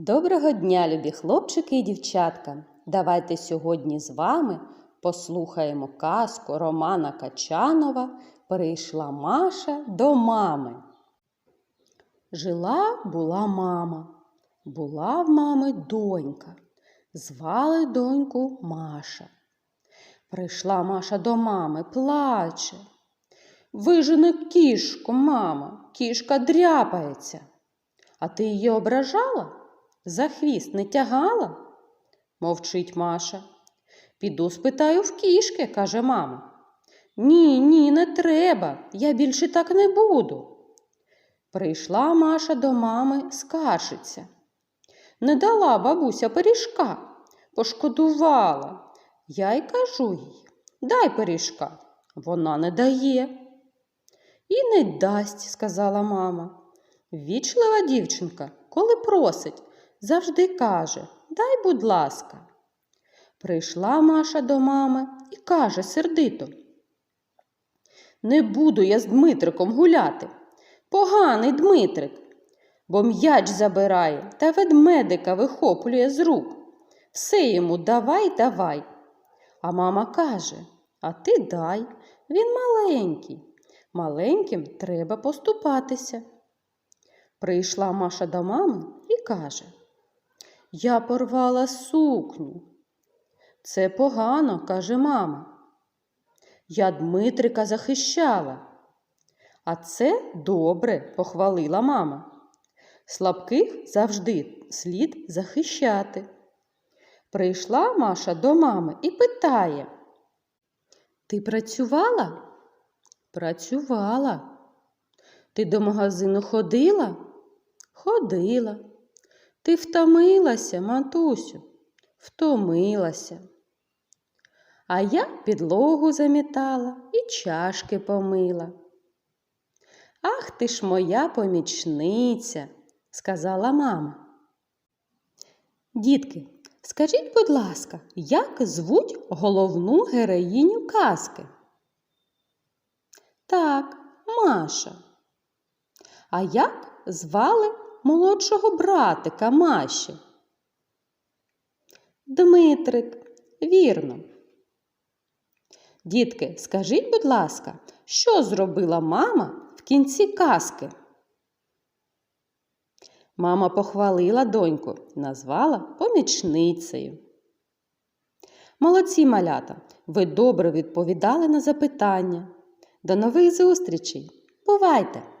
Доброго дня, любі хлопчики і дівчатка! Давайте сьогодні з вами послухаємо казку Романа Качанова Прийшла Маша до мами. Жила була мама. Була в мами донька. Звали доньку Маша. Прийшла Маша до мами, плаче. Вижене кішку, мама, кішка дряпається. А ти її ображала? За хвіст не тягала? Мовчить Маша. Піду спитаю в кішки, каже мама. Ні, ні, не треба. Я більше так не буду. Прийшла Маша до мами, скаржиться. Не дала бабуся пиріжка, пошкодувала. Я й кажу їй, дай пиріжка. Вона не дає. І не дасть, сказала мама. Вічлива дівчинка, коли просить, завжди каже Дай, будь ласка. Прийшла Маша до мами і каже сердито. Не буду я з Дмитриком гуляти. Поганий Дмитрик, бо м'яч забирає та ведмедика вихоплює з рук. Все йому давай, давай. А мама каже А ти дай, він маленький. Маленьким треба поступатися. Прийшла Маша до мами і каже Я порвала сукню. Це погано, каже мама. Я Дмитрика захищала. А це добре, похвалила мама. Слабких завжди слід захищати. Прийшла Маша до мами і питає Ти працювала? Працювала. Ти до магазину ходила? Ходила. Ти втомилася, матусю, втомилася. А я підлогу замітала і чашки помила. Ах ти ж моя помічниця, сказала мама. Дітки, скажіть, будь ласка, як звуть головну героїню казки? Так, Маша. А як звали молодшого братика Маші? Дмитрик, вірно. Дітки, скажіть, будь ласка, що зробила мама в кінці казки? Мама похвалила доньку, назвала помічницею. Молодці малята, ви добре відповідали на запитання. До нових зустрічей! Бувайте!